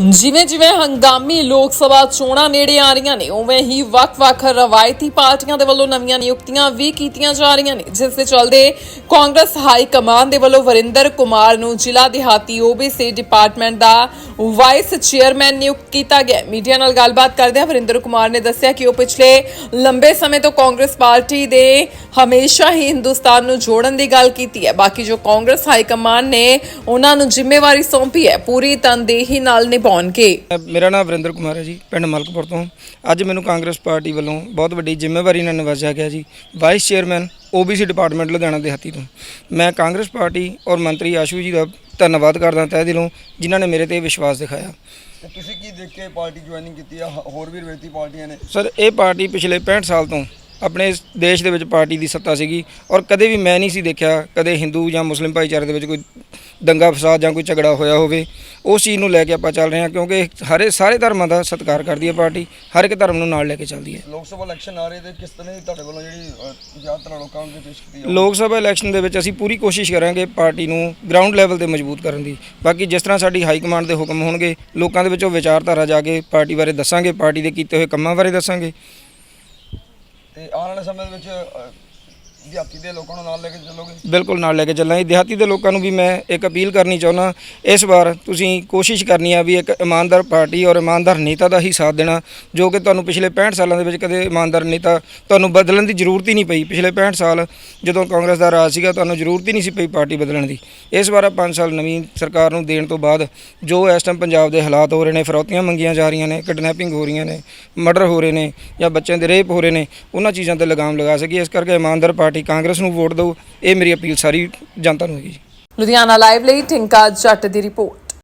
ਜਿਵੇਂ ਜਿਵੇਂ ਹੰਗਾਮੀ ਲੋਕ ਸਭਾ ਚੋਣਾਂ ਨੇੜੇ ਆ ਰਹੀਆਂ ਨੇ, ਉਵੇਂ ਹੀ ਵੱਖ-ਵੱਖ ਰਵਾਇਤੀ ਪਾਰਟੀਆਂ ਦੇ ਵੱਲੋਂ ਨਵੀਆਂ ਨਿਯੁਕਤੀਆਂ ਵੀ ਕੀਤੀਆਂ ਜਾ ਰਹੀਆਂ ਨੇ, ਜਿਸ ਦੇ ਚੱਲਦੇ ਕਾਂਗਰਸ ਹਾਈ ਕਮਾਨ ਦੇ ਵੱਲੋਂ ਵਰਿੰਦਰ ਕੁਮਾਰ ਨੂੰ ਜ਼ਿਲ੍ਹਾ ਦਿਹਾਤੀ ਓਬੀਸੀ ਡਿਪਾਰਟਮੈਂਟ ਦਾ ਵਾਈਸ ਚੇਅਰਮੈਨ ਨਿਯੁਕਤ ਕੀਤਾ ਗਿਆ। ਮੀਡੀਆ ਨਾਲ ਗੱਲਬਾਤ ਕਰਦਿਆਂ ਵਰਿੰਦਰ ਕੁਮਾਰ ਨੇ ਦੱਸਿਆ ਕਿ ਉਹ ਪਿਛਲੇ ਲੰਬੇ ਸਮੇਂ ਤੋਂ ਕਾਂਗਰਸ ਪਾਰਟੀ ਦੇ ਹਮੇਸ਼ਾ ਹੀ ਹਿੰਦੁਸਤਾਨ ਨੂੰ ਜੋੜਨ ਦੀ ਗੱਲ ਕੀਤੀ ਹੈ। ਬਾਕੀ ਜੋ ਕਾਂਗਰਸ ਹਾਈ ਕਮਾਂਡ ਨੇ ਉਹਨਾਂ ਨੂੰ ਜ਼ਿੰਮੇਵਾਰੀ ਸੌਂਪੀ ਹੈ, ਪੂਰੀ ਤਨਦੇਹੀ ਨਾਲ ਨਿਭਾ ਨਿਭਾਉਣਗੇ ਮੇਰਾ ਨਾਮ ਵਰਿੰਦਰ ਕੁਮਾਰ ਹੈ ਜੀ ਪਿੰਡ ਮਲਕਪੁਰ ਤੋਂ। ਅੱਜ ਮੈਨੂੰ ਕਾਂਗਰਸ ਪਾਰਟੀ ਵੱਲੋਂ ਬਹੁਤ ਵੱਡੀ ਜ਼ਿੰਮੇਵਾਰੀ ਨਾਲ ਨਿਵਾਜਿਆ ਗਿਆ ਜੀ। Vice chairman OBC department Ludhiana ਦੇ ਹੱਥੀ ਤੋਂ। ਮੈਂ ਕਾਂਗਰਸ ਪਾਰਟੀ ਔਰ ਮੰਤਰੀ ਆਸ਼ੂ ਜੀ ਦਾ ਧੰਨਵਾਦ ਕਰਦਾ ਤਹਿ ਦਿਲੋਂ ਜਿਨ੍ਹਾਂ ਨੇ ਮੇਰੇ ਤੇ ਵਿਸ਼ਵਾਸ ਦਿਖਾਇਆ। ਤੇ ਤੁਸੀਂ ਕੀ ਦੇਖ ਕੇ ਪਾਰਟੀ ਜੁਆਇਨਿੰਗ ਕੀਤੀ ਆ? ਹ- ਹੋਰ ਵੀ ਰਵਾਇਤੀ ਪਾਰਟੀਆਂ ਨੇ? ਸਰ ਇਹ ਪਾਰਟੀ ਪਿਛਲੇ 65 ਸਾਲ ਤੋਂ ਆਪਣੇ ਦੇਸ਼ ਦੇ ਵਿੱਚ ਪਾਰਟੀ ਦੀ ਸੱਤਾ ਸੀਗੀ ਔਰ ਕਦੇ ਵੀ ਮੈਂ ਨਹੀਂ ਸੀ ਦੇਖਿਆ ਕਦੇ ਹਿੰਦੂ ਜਾਂ ਮੁਸਲਿਮ ਭਾਈਚਾਰੇ ਦੇ ਵਿੱਚ ਕੋਈ ਦੰਗਾ ਫਸਾਦ ਜਾਂ ਕੋਈ ਝਗੜਾ ਹੋਇਆ ਹੋਵੇ। ਉਸ ਚੀਜ਼ ਨੂੰ ਲੈ ਕੇ ਆਪਾਂ ਚੱਲ ਰਹੇ ਹਾਂ ਕਿਉਂਕਿ ਹਰੇ ਸਾਰੇ ਧਰਮਾਂ ਦਾ ਸਤਿਕਾਰ ਕਰਦੀ ਹੈ ਪਾਰਟੀ ਹਰ ਇੱਕ ਧਰਮ ਨੂੰ ਨਾਲ ਲੈ ਕੇ ਚੱਲਦੀ ਹੈ। ਲੋਕ ਸਭਾ ਇਲੈਕਸ਼ਨ ਆ ਰਹੇ ਤੇ ਕਿਸ ਤਰ੍ਹਾਂ ਦੀ ਤੁਹਾਡੇ ਵੱਲੋਂ ਜਿਹੜੀ ਜ਼ਿਆਦਾਤਰ ਲੋਕਾਂ ਨੂੰ ਪੇਸ਼ ਕੀਤੀ ਆ ਲੋਕ ਸਭਾ ਇਲੈਕਸ਼ਨ ਦੇ ਵਿੱਚ ਅਸੀਂ ਪੂਰੀ ਕੋਸ਼ਿਸ਼ ਕਰਾਂਗੇ ਪਾਰਟੀ ਨੂੰ ਗਰਾਊਂਡ ਲੈਵਲ ਤੇ ਮਜ਼ਬੂਤ ਕਰਨ ਦੀ। ਬਾਕੀ ਜਿਸ ਤਰ੍ਹਾਂ ਸਾਡੀ ਹਾਈ ਕਮਾਂਡ ਦੇ ਹੁਕਮ ਹੋਣਗੇ ਲੋਕਾਂ ਦੇ ਵਿੱਚੋਂ ਵਿਚਾਰਧਾਰਾ ਜਾ ਕੇ ਪਾਰਟੀ ਬਾਰੇ ਦੱਸਾਂਗੇ ਪਾਰਟੀ ਦੇ ਕੀਤੇ ਹੋਏ ਕੰਮਾਂ ਬਾਰੇ ਦੱਸਾਂਗੇ। ਤੇ ਆਉਣ ਵਾਲੇ ਸਮੇਂ ਦੇ ਵਿੱਚ ਦਿਹਾਤੀ ਦੇ ਲੋਕਾਂ ਨੂੰ ਨਾਲ ਲੈ ਕੇ ਚੱਲੋਗੇ? ਬਿਲਕੁਲ ਨਾਲ ਲੈ ਕੇ ਚੱਲਾਂਗੇ। ਦਿਹਾਤੀ ਦੇ ਲੋਕਾਂ ਨੂੰ ਵੀ ਮੈਂ ਇੱਕ ਅਪੀਲ ਕਰਨੀ ਚਾਹੁੰਦਾ, ਇਸ ਵਾਰ ਤੁਸੀਂ ਕੋਸ਼ਿਸ਼ ਕਰਨੀ ਆ ਵੀ ਇੱਕ ਇਮਾਨਦਾਰ ਪਾਰਟੀ ਔਰ ਇਮਾਨਦਾਰ ਨੇਤਾ ਦਾ ਹੀ ਸਾਥ ਦੇਣਾ, ਜੋ ਕਿ ਤੁਹਾਨੂੰ ਪਿਛਲੇ 65 ਸਾਲਾਂ ਦੇ ਵਿੱਚ ਕਦੇ ਇਮਾਨਦਾਰ ਨੇਤਾ ਤੁਹਾਨੂੰ ਬਦਲਣ ਦੀ ਜ਼ਰੂਰਤ ਹੀ ਨਹੀਂ ਪਈ। ਪਿਛਲੇ 65 ਸਾਲ ਜਦੋਂ ਕਾਂਗਰਸ ਦਾ ਰਾਜ ਸੀਗਾ, ਤੁਹਾਨੂੰ ਜ਼ਰੂਰਤ ਹੀ ਨਹੀਂ ਸੀ ਪਈ ਪਾਰਟੀ ਬਦਲਣ ਦੀ। ਇਸ ਵਾਰ 5 ਸਾਲ ਨਵੀਂ ਸਰਕਾਰ ਨੂੰ ਦੇਣ ਤੋਂ ਬਾਅਦ ਜੋ ਇਸ ਟਾਈਮ ਪੰਜਾਬ ਦੇ ਹਾਲਾਤ ਹੋ ਰਹੇ ਨੇ, ਫਰੌਤੀਆਂ ਮੰਗੀਆਂ ਜਾ ਰਹੀਆਂ ਨੇ, ਕਿਡਨੈਪਿੰਗ ਹੋ ਰਹੀਆਂ ਨੇ, ਮਰਡਰ ਹੋ ਰਹੇ ਨੇ ਜਾਂ ਬੱਚਿਆਂ ਦੇ ਰੇਪ ਹੋ ਰਹੇ ਨੇ, ਉਹਨਾਂ ਚੀਜ਼ਾਂ ਤੇ ਲਗਾਮ ਲਗਾ ਸਕੀ ਇਸ ਕਰਕੇ ਇਮਾਨਦਾਰ ਪਾਰਟੀ ਕਾਂਗਰਸ ਨੂੰ ਵੋਟ ਦਿਓ ਇਹ ਮੇਰੀ ਅਪੀਲ ਸਾਰੀ ਜਨਤਾ ਨੂੰ ਹੈਗੀ ਜੀ। ਲੁਧਿਆਣਾ ਲਾਈਵ ਲਈ ਟਿੰਕਾ ਜੱਟ ਦੀ ਰਿਪੋਰਟ।